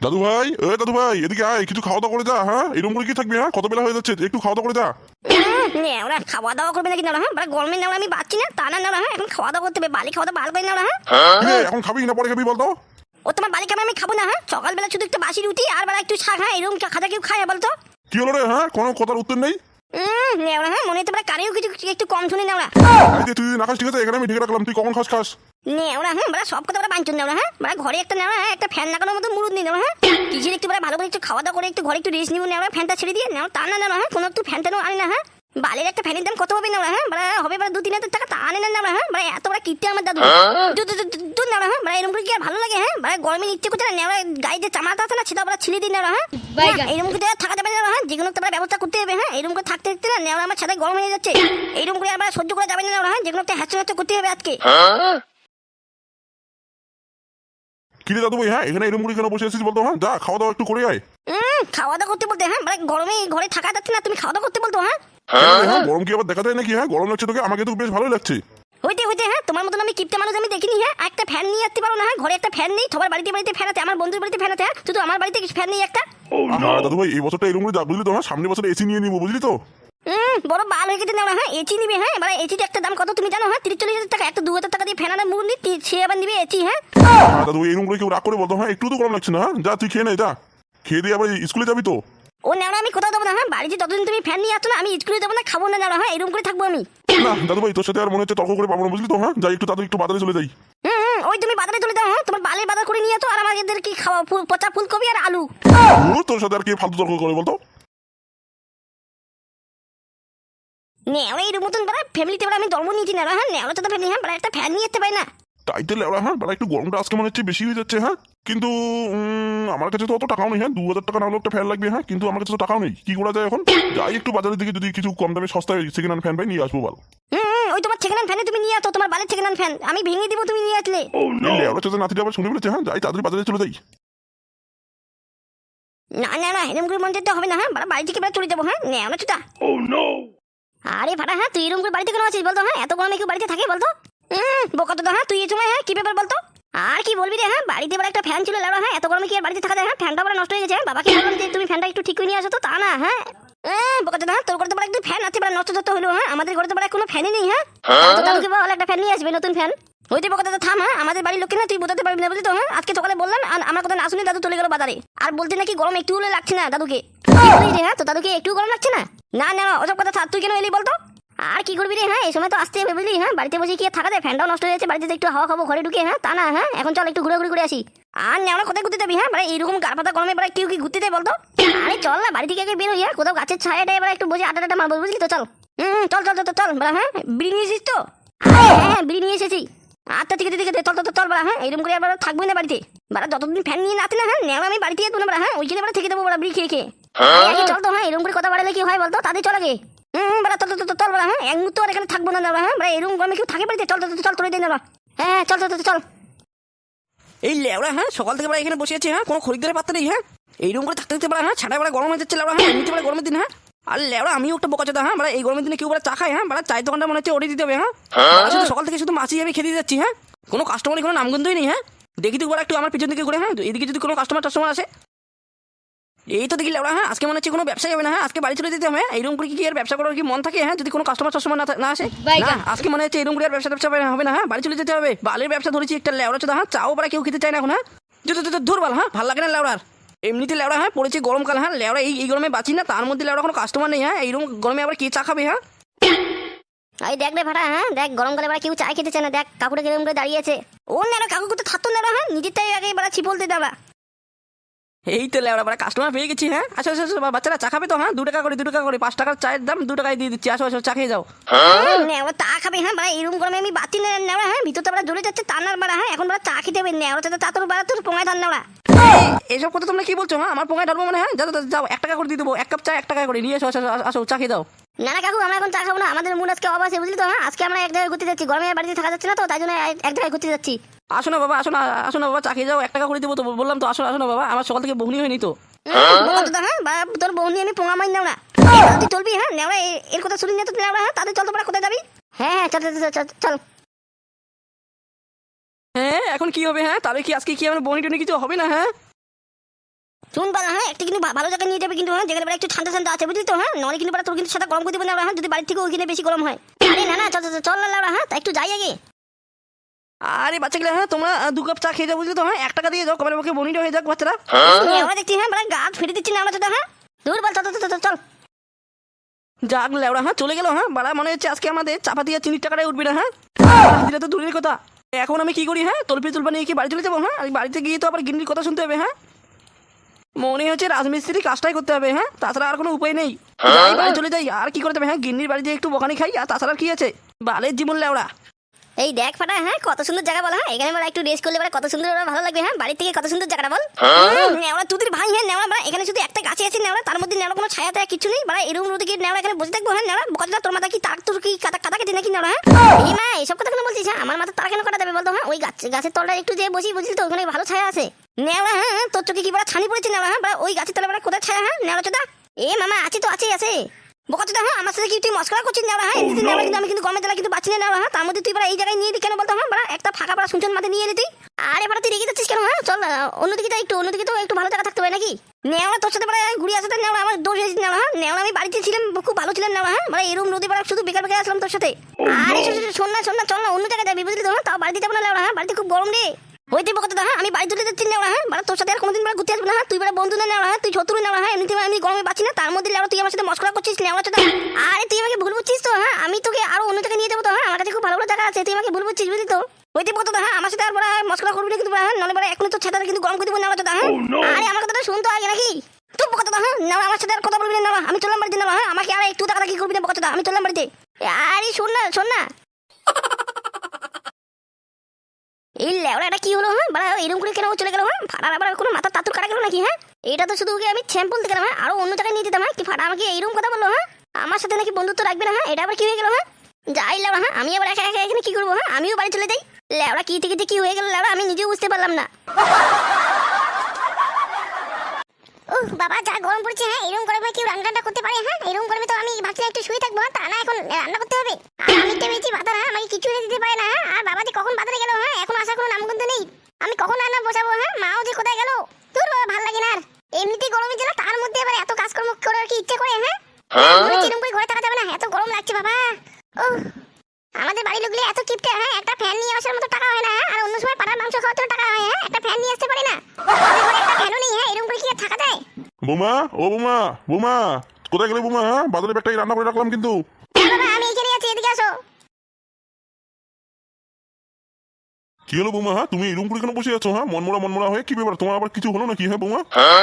দাদু ভাই এ দাদু ভাই এদিকে আয় কিছু খাওয়া দাওয়া করে যা হ্যাঁ? এরকম করে কি থাকবে হ্যাঁ? কত বেলা হয়ে যাচ্ছে? একটু খাওয়া দাওয়া করে যা। নেওড়া খাওয়া দাওয়া করবে নাকি নেওড়া হ্যাঁ? মানে গরমে নেওড়া আমি বাচ্চি না তা না নেওড়া হ্যাঁ? এখন খাওয়া দাওয়া করতে হবে বালি খাওয়া দাওয়া ভালো করে নেওড়া হ্যাঁ? এখন খাবি না পরে খাবি বলতো? ও তোমার বালি খাবে আমি খাব না হ্যাঁ? সকালবেলা শুধু একটু বাসি রুটি আর বেলা একটু শাক হ্যাঁ? এরকম খাজা কেউ খায় বলতো? কি হলো রে হ্যাঁ? কোনো কথার উত্তর নেই? হ্যাঁ? মনে হতে পারে কানেও কিছু একটু কম শুনি না ওরা তুই না খাস ঠিক আছে? এখানে আমি ঢেকে রাখলাম তুই কখন খাস খাস? নেওড়া হ্যাঁ বড়া সব কথা বড়া বাঞ্চন নেওড়া হ্যাঁ? বড়া ঘরে একটা নেওড়া হ্যাঁ একটা ফ্যান লাগানোর মতো মুরুদ নেই হ্যাঁ? কিছু একটু বড়া ভালো করে একটু খাওয়া দাওয়া করে একটু ঘরে একটু রেস্ট নিব নেওড়া ফ্যানটা ছেড়ে দিয়ে নেওড়া তা না নেওড়া হ্যাঁ? কোনো একটু ফ্যান টেনও আনে না হ্যাঁ? বালের একটা ফ্যানের দাম কত হবে নেওড়া হ্যাঁ? বড়া হবে বড়া দু তিন হাজার টাকা তা আনে না নেওড়া হ্যাঁ? বড়া এত বড় কিটতে আমার দাদু। দু দু দু- দু হ্যাঁ? বড়া এরকম করে কি আর ভালো লাগে হ্যাঁ? বড়া গরমে ইচ্ছে করছে না নেওড়া গায়ে যে চামাটা আছে না সেটা বড়া ছিঁড়ে দিই নেওড়া হ্যাঁ? এরকম করে থাকা যাবে না হ্যাঁ? যে কোনো একটা ব্যবস্থা করতে হবে হ্যাঁ? এরকম করে থাকতে থাকতে না নেওড়া আমার ছাদে গরম হয়ে যাচ্ছে। এরকম করে আবার সহ্য করা যাবে না হ্যাঁ? যে কোনো একটা হ্যাচো হ্যাচো করতে হবে আজকে। কি রে দাদু ভাই হ্যাঁ এখানে এরকম করে কেন বসে আছিস বলতো? হ্যাঁ যা খাওয়া দাওয়া একটু করে আয়। হুম খাওয়া দাওয়া করতে বলতে হ্যাঁ মানে গরমে ঘরে থাকা যাচ্ছে না তুমি খাওয়া দাওয়া করতে বলতো হ্যাঁ? হ্যাঁ গরম কি আবার দেখা যায় নাকি? হ্যাঁ গরম লাগছে তোকে আমাকে তো বেশ ভালোই লাগছে। হইতে হইতে হ্যাঁ তোমার মতন আমি কিপটে মানুষ আমি দেখিনি হ্যাঁ একটা ফ্যান নিয়ে আসতে পারো না হ্যাঁ ঘরে একটা ফ্যান নেই সবার বাড়িতে বাড়িতে ফ্যান আছে আমার বন্ধুর বাড়িতে ফ্যান আছে হ্যাঁ শুধু আমার বাড়িতে ফ্যান নেই একটা। হ্যাঁ দাদু ভাই এই বছরটা এরকম করে যা বুঝলি তো হ্যাঁ সামনের বছর এসি নিয়ে নিবো বুঝলি তো? বড় বাল হয়ে গেছে না হ্যাঁ এচি নিবে হ্যাঁ এবার এচির একটা দাম কত তুমি জানো হ্যাঁ তিরিশ চল্লিশ হাজার টাকা একটা দু হাজার টাকা দিয়ে ফ্যান আনার মুরুন নি সে আবার নিবে এচি হ্যাঁ। দাদু এরকম করে কেউ রাগ করে বলতো হ্যাঁ একটু তো গরম লাগছে না হ্যাঁ যা তুই খেয়ে নে যা। খেয়ে দিয়ে আবার স্কুলে যাবি তো? ও নেওয়া আমি কোথাও দেবো না হ্যাঁ বাড়িতে যতদিন তুমি ফ্যান নিয়ে আসছো না আমি স্কুলে যাব না খাব না নেওয়া হ্যাঁ এরকম করে থাকব আমি। না দাদু ভাই তোর সাথে আর মনে হচ্ছে তর্ক করে পাবো না বুঝলি তো হ্যাঁ যাই একটু তাড়াতাড়ি একটু বাজারে চলে যাই। ওই তুমি বাজারে চলে যাও হ্যাঁ তোমার বালের বাজার করে নিয়ে তো আর আমাদের কি খাওয়া পচা ফুলকপি আর আলু। তোর সাথে আর কি ফালতু তর্ক করে বলতো নেওয়া এর মতন বড় ফ্যামিলিতে বড় আমি জন্ম নিয়েছি না হ্যাঁ নেওয়া তো ফ্যামিলি হ্যাঁ বড় একটা ফ্যান নিয়ে যেতে পারি না। তাই তো লেওড়া হ্যাঁ বেলা একটু গরমটা আজকে মনে হচ্ছে বেশি হয়ে যাচ্ছে হ্যাঁ। কিন্তু আমার কাছে তো অত টাকাও নেই হ্যাঁ দু হাজার টাকা না হলেও একটা ফ্যান লাগবে হ্যাঁ কিন্তু আমার কাছে তো টাকাও নেই। কি করা যায় এখন? যাই একটু বাজারের দিকে যদি কিছু কম দামে সস্তায় সেকেন্ড হ্যান্ড ফ্যান পাই নিয়ে আসব ভালো ওই তোমার সেকেন্ড ফ্যানে তুমি নিয়ে আসো তোমার বালের সেকেন্ড ফ্যান আমি ভেঙে দিব তুমি নিয়ে আসলে। লেওড়া চাচা নাতিটা আবার শুনে বলেছে হ্যাঁ যাই তাড়াতাড়ি বাজারে চলে যাই। না না না এরকম করে মন যেতে হবে না হ্যাঁ বাড়া বাড়ি থেকে বেড়া চলে যাব হ্যাঁ নেওয়া না চুটা আরে ভাড়া হ্যাঁ তুই এরকম করে বাড়িতে কেন আছিস বলতো হ্যাঁ? এত গরমে কেউ বাড়িতে থাকে বলতো? বোকা তো হ্যাঁ তুই এই সময় হ্যাঁ কি ব্যাপার বলতো? আর কি বলবি রে হ্যাঁ বাড়িতে বড় একটা ফ্যান ছিল লাউড়া হ্যাঁ এত গরমে কি আর বাড়িতে থাকা যায় হ্যাঁ ফ্যানটা বড় নষ্ট হয়ে গেছে হ্যাঁ? বাবাকে বললাম যে তুমি ফ্যানটা একটু ঠিক করে নিয়ে আসো তো তা না হ্যাঁ? হ্যাঁ বোকা দাদা তোর ঘরে তো বড় একটু ফ্যান আছে বড় নষ্ট যত হলো হ্যাঁ? আমাদের ঘরে তো বড় কোনো ফ্যানই নেই হ্যাঁ? তো দাদুকে বল একটা ফ্যান নিয়ে আসবে নতুন ফ্যান হইতে বোকা দাদা থাম হ্যাঁ? আমাদের বাড়ির লোককে না তুই বোঝাতে পারবি না বুঝলি তো হ্যাঁ? আজকে সকালে বললাম আর আমার কথা না শুনে দাদু চলে গেল বাজারে। আর বলতে নাকি গরম একটু হলে লাগছে না দাদুকে। হ্যাঁ? তো দাদুকে একটু গরম লাগছে না? না না ওসব কথা থাক তুই কেন এলি বলতো? আর কি করবি রে হ্যাঁ? এই সময় তো আসতে হবে বুঝলি হ্যাঁ? বাড়িতে বসে কি থাকা যায়? ফ্যানটাও নষ্ট হয়ে যাচ্ছে বাড়িতে একটু হাওয়া খাব ঘরে ঢুকে হ্যাঁ? তা না হ্যাঁ? এখন চল একটু ঘুরে ঘুরে ঘুরে আসি। আর নেওয়া কোথায় ঘুরতে যাবি হ্যাঁ? মানে এইরকম গার পাতা গরমে এবার কেউ কি ঘুরতে দেয় বলতো? আরে চল না বাড়ি থেকে আগে বের হই হ্যাঁ? কোথাও গাছের ছায়াটা এবার একটু বসে আটা টাটা মারবো বুঝলি তো চল। হুম চল চল চল চল, হ্যাঁ? বিড়ি নিয়ে এসেছিস তো? হ্যাঁ হ্যাঁ বিড়ি নিয়ে এসেছি। আচ্ছা ঠিক আছে ঠিক আছে চল চল চল, চল বড়া হ্যাঁ এরকম করে আবার থাকবি না বাড়িতে বাড়া যতদিন ফ্যান নিয়ে নাতে না হ্যাঁ নেওয়া আমি বাড়িতে যেত না বড়া হ্যাঁ ওইখানে বড়া থেকে দেবো বড়া বিড়ি খেয়ে খেয়ে চল তো হ্যাঁ এরকম করে কথা বাড়ালে কি হয় বলতো তাদের চল আগে হুম বড়া চল চল চল, বড়া হ্যাঁ এক মুহূর্ত আর এখানে থাকব না না হ্যাঁ বড়া এরকম গরমে কেউ থাকে বাড়িতে চল চল চল, তোরে দিন না হ্যাঁ হ্যাঁ, চল চল চল, এই লেওড়া হ্যাঁ সকাল থেকে বেলা এখানে বসে আছি হ্যাঁ কোনো খরিদ্দারের পাত্তা নেই হ্যাঁ এইরকম করে থাকতে থাকতে পারা হ্যাঁ ছাড়া বেলা গরম হয়ে যাচ্ছে লেওড়া হ্যাঁ এমনিতে বেলা গরমের দিন হ্যাঁ আর লেওড়া আমিও একটা বোকা চোদা হ্যাঁ? বেলা এই গরমের দিনে কেউ বেলা চা খায় হ্যাঁ? বেলা চায়ের দোকানটা মনে হচ্ছে ওরে দিতে হবে হ্যাঁ? শুধু সকাল থেকে শুধু মাছি আমি খেতে যাচ্ছি হ্যাঁ? কোনো কাস্টমারই কোনো নামগন্ধই নেই হ্যাঁ? দেখি তো বেলা একটু আমার পিছন দিকে ঘুরে হ্যাঁ? এদিকে যদি কোনো কাস্টমার টাস্টমার আসে। এই তো দেখি লেওড়া হ্যাঁ? আজকে মনে হচ্ছে কোনো ব্যবসায় হবে না হ্যাঁ? আজকে বাড়ি চলে যেতে হবে হ্যাঁ? এইরকম করে কি আর ব্যবসা করার কি মন থাকে হ্যাঁ? যদি কোনো কাস্টমার টাস্টমার না আসে না, আজকে মনে হচ্ছে এরকম করে আর ব্যবসা ব্যবসা হবে না হ্যাঁ? বাড়ি চলে যেতে হবে। বালের ব্যবসা ধরেছি একটা লেওড়া চোদা হ্যাঁ? চাও পারা কেউ খেতে চায় না এখন হ্যাঁ? যদি তো ধর বাল হ্যাঁ? ভালো লাগে না লেওড়ার। এমনিতে লেওড়া হ্যাঁ পড়েছে গরমকাল হ্যাঁ লেওড়া, এই এই গরমে বাঁচি না, তার মধ্যে লেওড়া কোনো কাস্টমার নেই হ্যাঁ এইরকম গরমে আবার কে চা খাবে হ্যাঁ? এই দেখ রে ভাড়া হ্যাঁ দেখ গরমকালে এবার কেউ চা খেতেছে না, দেখ কাকুটা কীরকম করে দাঁড়িয়ে আছে। ও না কাকু তো থাকতো না হ্যাঁ নিজেরটাই আগে এবার ছিপলতে দাঁড়া এই তো আমরা মানে কাস্টমার পেয়ে গেছি হ্যাঁ? আসো আসো আসো, বাচ্চারা চা খাবে তো হ্যাঁ? দু টাকা করে দু টাকা করে পাঁচ টাকার চায়ের দাম দু টাকায় দিয়ে দিচ্ছি। আসো আসো চা খেয়ে যাও। নেওয়া চা খাবে হ্যাঁ মানে এরকম গরমে আমি বাতি নেওয়া হ্যাঁ? ভিতরে আমরা জ্বলে যাচ্ছে তানার বাড়া হ্যাঁ? এখন বড় চা খেতে হবে নেওয়া তো তা তোর বাড়া তোর পোঙায় ধান নেওয়া এই, এইসব কথা তোমরা কি বলছো হ্যাঁ? আমার পোঙায় ঢালবো মানে হ্যাঁ? যাও যাও, যাও এক টাকা করে দিয়ে দেবো এক কাপ চা এক টাকা করে নিয়ে এসো আসো আসো, আসো চা খেয়ে যাও। না না কাকু আমরা এখন চা খাব না। আমাদের মুড আজকে অফ আছে বুঝলি তো? হ্যাঁ আজকে আমরা এক জায়গায় ঘুরতে যাচ্ছি। গরমে বাড়িতে থাকা যাচ্ছে না তো তাই জন্য এক- জায়গায় ঘুরতে যাচ্ছি। আসো না বাবা আসো না আসো না বাবা চা খেয়ে যাও এক টাকা করে দেবো তো বললাম তো আসো আসো না বাবা আমার সকাল থেকে বহনি হয়নি তো। হ্যাঁ তোর বউ আমি পোঙা মাই নেও না তুই চলবি হ্যাঁ নেওয়া এর কথা শুনি না তো নেওয়া হ্যাঁ তাদের চল তোমরা কোথায় যাবি? হ্যাঁ হ্যাঁ চল চল, চল হ্যাঁ এখন কি হবে হ্যাঁ? তবে কি আজকে কি আমার বনি টনি কিছু হবে না হ্যাঁ? শুন বাড়া হ্যাঁ একটা কিন্তু ভালো জায়গায় নিয়ে যাবে কিন্তু হ্যাঁ যেখানে একটু ঠান্ডা ঠান্ডা আছে বুঝলি তো হ্যাঁ? নলে কিন্তু তোর কিন্তু সেটা গরম করে দেবে না হ্যাঁ যদি বাড়ির থেকে ওইখানে বেশি গরম হয়। আরে না না চল চল, না হ্যাঁ একটু যাই আগে। আরে বাচ্চাগুলো হ্যাঁ তোমরা দু কাপ চা খেয়ে যাও বুঝলি তো হ্যাঁ? এক টাকা দিয়ে যাও বনিটা হয়ে যাক বাচ্চারা। আমরা দেখছি হ্যাঁ বাড়া গাছ ফেটে দিচ্ছি না আমরা তো হ্যাঁ? দূর বল চল চল, চল যাক লেওড়া হ্যাঁ চলে গেল হ্যাঁ? বাড়া মনে হচ্ছে আজকে আমাদের চাপা দিয়ে চিনির টাকাটাই উঠবে না হ্যাঁ? এটা তো দূরের কথা। এখন আমি কি করি হ্যাঁ? তলপি তুলপা নিয়ে কি বাড়ি চলে যাব হ্যাঁ? বাড়িতে গিয়ে তো আবার গিন্নির কথা শুনতে হবে হ্যাঁ? মনে হচ্ছে রাজমিস্ত্রি কাজটাই করতে হবে হ্যাঁ? তাছাড়া আর কোনো উপায় নেই। যাই বাড়ি চলে যাই আর কি করতে হবে হ্যাঁ? গিন্নির বাড়ি বাড়িতে একটু বকানি খাই আর তাছাড়া কি আছে? বালের জীবন লেওড়া। এই দেখ ফাটা হ্যাঁ? কত সুন্দর জায়গা বল হ্যাঁ? এখানে একটু রেস্ট করলে কত সুন্দর ওরা ভালো লাগবে হ্যাঁ? বাড়ি থেকে কত সুন্দর জায়গাটা বল। নেওয়া তুদের ভাই হ্যাঁ নেওয়া বড়া এখানে শুধু একটা গাছে আছে নেওয়া তার মধ্যে নেওয়া কোনো ছায়া কিছু নেই। বড়া এরকম রোদে গিয়ে নেওয়া এখানে বসে থাকব হ্যাঁ নেওয়া কথা তোর মাথা কি তার তোর কি কাটা কাটা কেটে নাকি নেওয়া হ্যাঁ? এই মা এইসব হ্যাঁ আমার মাথা তারা কেন কাটা দেবে বলতো হ্যাঁ? ওই গাছ গাছের তলটা একটু যে বসি বুঝলি তো ওখানে ভালো ছায়া আছে। নেওয়া হ্যাঁ হ্যাঁ, তোর চোখে কি বড় ছানি পড়েছে নেওয়া হ্যাঁ? ওই গাছের তলায় বড় কোথায় ছায়া হ্যাঁ? নেওয়া চোদা? এ মামা আছে তো আছেই আছে বোকাচোদা হ্যাঁ? আমার সাথে কি তুই মস্করা করছিস? নেওয়া হ্যাঁ এমনিতে নেওয়া কিন্তু আমি কিন্তু গরমের জ্বালা কিন্তু বাঁচি না হ্যাঁ? তার মধ্যে তুই বড়া এই জায়গায় নিয়ে এলি কেন বলতো হ্যাঁ? একটা ফাঁকা বড়া শুনছেন মাঠে নিয়ে এলি তুই? আরে বড়া তুই রেগে যাচ্ছিস কেন হ্যাঁ? চল অন্যদিকে যাই একটু অন্যদিকে তো একটু ভালো জায়গা থাকতে হবে নাকি? নেওয়া তোর সাথে বড়া ঘুরে আসতে নেওয়া আমার দোষ হয়েছে নেওয়া হ্যাঁ? নেওয়া আমি বাড়িতে ছিলাম খুব ভালো ছিলাম নেওয়া হ্যাঁ? মানে এরকম নদী বড়া শুধু বেকার বেকার আসলাম তোর সাথে। আরে শোন না শোন না চল না অন্য জায়গায় যাবি বুঝলি তো হ্যাঁ? তাও বাড়িতে যাব না নেওয়া হ্যাঁ? বাড়িতে খুব গরম রে। হইতে বকতে হ্যাঁ? আমি বাড়ি চলে যাচ্ছি নেওয়া হ্যাঁ? মানে তোর সাথে আর কোনোদিন বেলা ঘুরতে আসব না হ্যাঁ? তুই বেলা বন্ধু না নেওয়া হ্যাঁ? তুই শত্রু নেওয়া হ্যাঁ? এমনিতে আমি গরমে বাঁচি না তার মধ্যে তুই আমার সাথে মস্করা করছিস নেওয়া চোদা আরে তুই আমাকে ভুল বুঝছিস তো হ্যাঁ? আমি তোকে আরও অন্য জায়গায় নিয়ে যাব তো হ্যাঁ? আমার কাছে খুব ভালো ভালো জায়গা আছে তুই আমাকে ভুল বুঝছিস বুঝলি তো? হইতে বকতে হ্যাঁ? আমার সাথে আর বড় মস্করা করবি না কিন্তু হ্যাঁ? নলে বড় এখনই তো ছেটাটা কিন্তু গরম করে দিব নেওয়া চোদা হ্যাঁ? আরে আমার কথাটা শুনতো আগে নাকি? তুই বকতে হ্যাঁ? নেওয়া আমার সাথে আর কথা বলবি না আমি চললাম বাড়িতে নেওয়া হ্যাঁ? আমাকে আর একটু টাকা কি করবি না বকতে আমি চললাম বাড়িতে। আরে শোন না শোন না। এই লেওড়া কি হলো হ্যাঁ? বাড়া এরকম করে কেন চলে গেল হ্যাঁ? ফাটার আবার কোনো মাথা তাতুর কাটা গেল নাকি হ্যাঁ? এটা তো শুধু ওকে আমি ছ্যাম্প বলতে গেলাম হ্যাঁ? আরও অন্য জায়গায় নিয়ে যেতাম হ্যাঁ? কি ফাটা আমাকে এইরকম কথা বলল হ্যাঁ? আমার সাথে নাকি বন্ধুত্ব রাখবে না হ্যাঁ? এটা আবার কি হয়ে গেল হ্যাঁ? যাই লেওড়া হ্যাঁ? আমি আবার একা একা এখানে কি করব হ্যাঁ? আমিও বাড়ি চলে যাই। লেওড়া কি থেকে কি হয়ে গেল লেওড়া আমি নিজেও বুঝতে পারলাম না। ও বাবা যা গরম পড়ছে হ্যাঁ? এরকম গরমে কেউ রান্না করতে পারে হ্যাঁ? এরকম গরমে তো আমি ভাবছিলাম একটু শুয়ে থাকব হ্যাঁ, তা না এখন রান্না করতে হবে। আমি টেবেছি ভাতা হ্যাঁ আমাকে কিছু এনে দিতে পারে না হ্যাঁ? আর বাবা যে কখন বাজারে গেল হ্যাঁ? এখন আসার কোনো নামগন্ধ নেই। আমি কখন রান্না বসাবো হ্যাঁ? মাও যে কোথায় গেল? তোর বাবা ভালো লাগে না আর। এমনিতেই গরমের জেলা তার মধ্যে আবার এত কাজকর্ম করার কি ইচ্ছে করে হ্যাঁ? মনে করে ঘরে থাকা যাবে না এত গরম লাগছে বাবা। ও আমাদের বাড়ির লোকগুলো এত কিপটে হ্যাঁ? একটা ফ্যান নিয়ে আসার মতো টাকা হয় না হ্যাঁ? আর অন্য সময় পাড়ার মাংস খাওয়ার জন্য টাকা হয় হ্যাঁ? একটা ফ্যান নিয়ে আসতে পারে না। একটা ফ্যানও নেই হ্যাঁ? এরকম করে কি থাকা যায়? বোমা ও বোমা বোমা কোথায় গেলে বোমা হ্যাঁ? বাজারে ব্যাগটাই রান্না করে রাখলাম কিন্তু? হ্যাঁ বাবা আমি আছি এদিকে আসো। কি হলো বৌমা হ্যাঁ? তুমি এরকম করে কেন বসে আছো হ্যাঁ? মনমরা মনমরা হয়ে কি ব্যাপার? তোমার আবার কিছু হলো নাকি? হ্যাঁ বৌমা?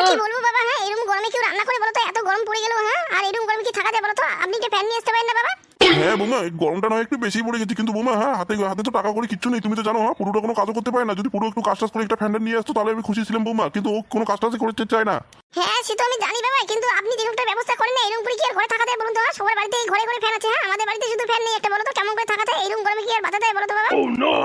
কি বলব বাবা হ্যাঁ এরকম গরমে কেউ রান্না করে বলো তো? এত গরম পড়ে গেল হ্যাঁ? আর এরকম গরমে কি থাকা যায় বলো তো? আপনি কি ফ্যান নিয়ে আসতে পারেন না বাবা? হ্যাঁ বোমা এই গরমটা নয় একটু বেশি পড়ে গেছে। কিন্তু বোমা হ্যাঁ হাতে হাতে তো টাকা করে কিচ্ছু নেই তুমি তো জানো হ্যাঁ পুরোটা কোনো কাজও করতে পারে না। যদি পুরো একটু কাজ টাজ করে একটা ফ্যান্ডার নিয়ে আসতো তাহলে আমি খুশি ছিলাম বোমা। কিন্তু ও কোনো কাজ টাজই করতে চায় না। হ্যাঁ সে তো আমি জানি বাবা কিন্তু আপনি যেরকম একটা ব্যবস্থা করেন না এরকম করে কি আর ঘরে থাকা যায় বলুন তো হ্যাঁ? সবার বাড়িতে ঘরে ঘরে ফ্যান আছে হ্যাঁ? আমাদের বাড়িতে শুধু ফ্যান নেই একটা বলো তো কেমন করে থাকা যায়? এরকম গরমে কি আর বাধা দেয় বলো তো বাবা?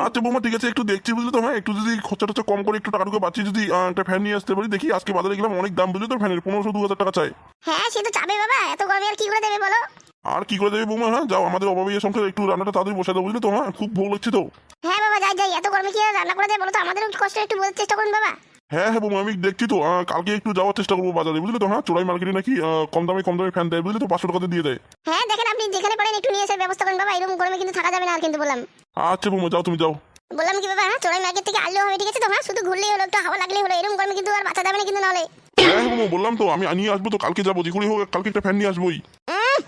আচ্ছা বোমা ঠিক আছে একটু দেখছি বুঝলি তো হ্যাঁ? একটু যদি খরচা টরচা কম করে একটু টাকাটুকু বাঁচিয়ে যদি একটা ফ্যান নিয়ে আসতে পারি দেখি আজকে বাজারে গেলাম অনেক দাম বুঝলি তো ফ্যানের পনেরোশো দু হাজার টাকা চাই। হ্যাঁ সে তো চাবে বাবা এত গরমে আর কি করে দেবে বলো? আর কি করে দেবে বোমা হ্যাঁ? যাও আমাদের অভাবে এই সংসারে একটু রান্নাটা তাড়াতাড়ি বসে দাও বুঝলি তো? হ্যাঁ খুব ভোগ লাগছে তো। হ্যাঁ বাবা যাই যাই এত গরমে কি রান্না করে দেয় বলো তো? আমাদেরও কষ্ট একটু বোঝার চেষ্টা করুন বাবা। হ্যাঁ হ্যাঁ বোমা আমি দেখছি তো কালকে একটু যাওয়ার চেষ্টা করব বাজারে বুঝলি তো? হ্যাঁ চোরাই মার্কেটে নাকি কম দামে কম দামে ফ্যান দেয় বুঝলি তো? পাঁচশো টাকাতে দিয়ে দেয়। হ্যাঁ দেখেন আপনি যেখানে পারেন একটু নিয়ে আসার ব্যবস্থা করেন বাবা এরকম গরমে কিন্তু থাকা যাবে না আর কিন্তু বললাম। আচ্ছা বোমা যাও তুমি যাও। বললাম কি বাবা হ্যাঁ চড়াই মার্কেট থেকে আনলেও হবে ঠিক আছে তো? হ্যাঁ শুধু ঘুরলেই হলো একটু হাওয়া লাগলেই হলো এরকম গরমে কিন্তু আর বাঁচা যাবে না কিন্তু নাহলে। হ্যাঁ হ্যাঁ বোমা বললাম তো আমি নিয়ে আসব তো কালকে যাব যে করে হোক কালকে একটা ফ্যান নিয়ে আসবোই।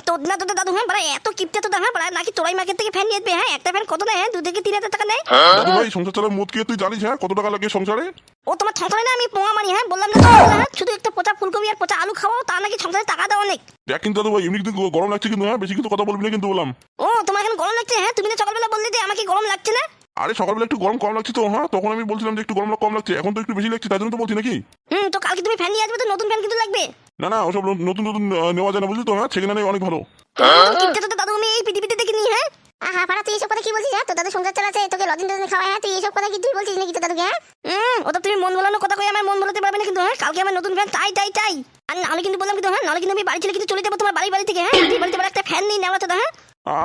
তোর না তোদের দাদু হ্যাঁ বড়া এত কিপটা তো হ্যাঁ বড়া নাকি তোরাই মার্কেট থেকে ফ্যান নিয়ে আসবে? হ্যাঁ একটা ফ্যান কত নেয়? হ্যাঁ দু থেকে তিন হাজার টাকা নেয়। দাদু ভাই সংসার চালার মদ খেয়ে তুই জানিস হ্যাঁ? কত টাকা লাগে সংসারে? ও তোমার সংসারে না? আমি পোঙা মারি হ্যাঁ? বললাম না হ্যাঁ? শুধু একটা পচা ফুলকপি আর পচা আলু খাওয়াও তা নাকি সংসারে টাকা দাও অনেক দেখ কিন্তু দাদু ভাই এমনি কিন্তু গরম লাগছে কিন্তু হ্যাঁ? বেশি কিন্তু কথা বলবি না কিন্তু বললাম। ও তোমার এখন গরম লাগছে হ্যাঁ? তুমি না সকালবেলা বললে যে আমাকে গরম লাগছে না? আরে সকালবেলা একটু গরম কম লাগছে তো হ্যাঁ? তখন আমি বলছিলাম যে একটু গরম কম লাগছে এখন তো একটু বেশি লাগছে তাই জন্য তো বলছি নাকি? হুম তো কালকে তুমি ফ্যান নিয়ে আসবে তো নতুন ফ্যান কিন্তু লাগবে। না না ওসব নতুন নতুন নেওয়া যায় না বুঝলি তো হ্যাঁ? সেখানে নেই অনেক ভালো। কিপটা তো দাদু আমি এই পৃথিবীতে দেখিনি হ্যাঁ? আহা পাড়া তুই এসব কথা কি বলছিস হ্যাঁ? দাদু সংসার চালাচ্ছে তোকে হ্যাঁ? তুই এসব কথা কি তুই বলছিস নাকি তোর দাদুকে হ্যাঁ? হুম ওটা তুমি মন বলানো কথা কই আমার মন বলাতে পারবে না কিন্তু হ্যাঁ? কালকে আমার নতুন ফ্যান চাই চাই চাই আর কিন্তু বললাম কিন্তু হ্যাঁ? নাহলে কিন্তু আমি বাড়ি কিন্তু চলে যাব তোমার বাড়ি বাড়ি থেকে হ্যাঁ? তুই বাড়িতে একটা ফ্যান নেই নেওয়া তো হ্যাঁ?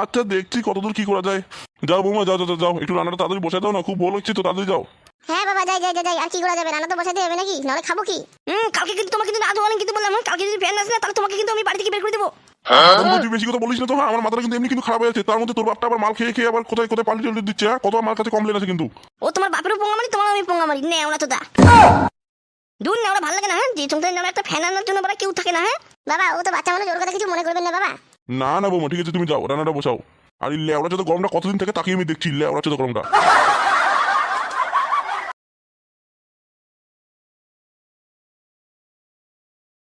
আচ্ছা দেখছি কতদূর কি করা যায়। যাও বৌমা যাও যাও যাও, একটু রান্নাটা তাড়াতাড়ি বসে দাও না খুব ভালো লাগছে তো তাড়াতাড়ি যাও। হ্যাঁ বাবা যাই যাই যাই, যাই। আর কি করা যাবে? রান্না তো বসাতে হবে নাকি? নাহলে খাব কি? হুম কালকে কিন্তু তোমাকে কিন্তু আজ অনেক কিন্তু বললাম হ্যাঁ কালকে যদি ফ্যান আসে না তাহলে তোমাকে কিন্তু আমি বাড়ি থেকে বের করে দেবো। তুই বেশি কথা বলিস না তো হ্যাঁ আমার মাথাটা কিন্তু এমনি কিন্তু খারাপ হয়ে আছে তার মধ্যে তোর বাপটা আবার মাল খেয়ে খেয়ে আবার কোথায় কোথায় পাল্টি দিচ্ছে হ্যাঁ? কত আমার কাছে কমপ্লেন আছে কিন্তু। ও তোমার বাপেরও পোঙা মারি তোমার আমি পোঙা মারি নে ওরা তো দা। দূর না ওরা ভালো লাগে না হ্যাঁ? যে না একটা ফ্যান আনার জন্য ওরা কেউ থাকে না হ্যাঁ? বাবা ও তো বাচ্চা মানুষ ওর কথা কিছু মনে করবেন না বাবা? না না বৌমা ঠিক আছে তুমি যাও রান্নাটা বসাও। আর এই লেওড়া যত গরমটা কতদিন থেকে তাকিয়ে আমি দেখছি লেওড়া যত গরমটা।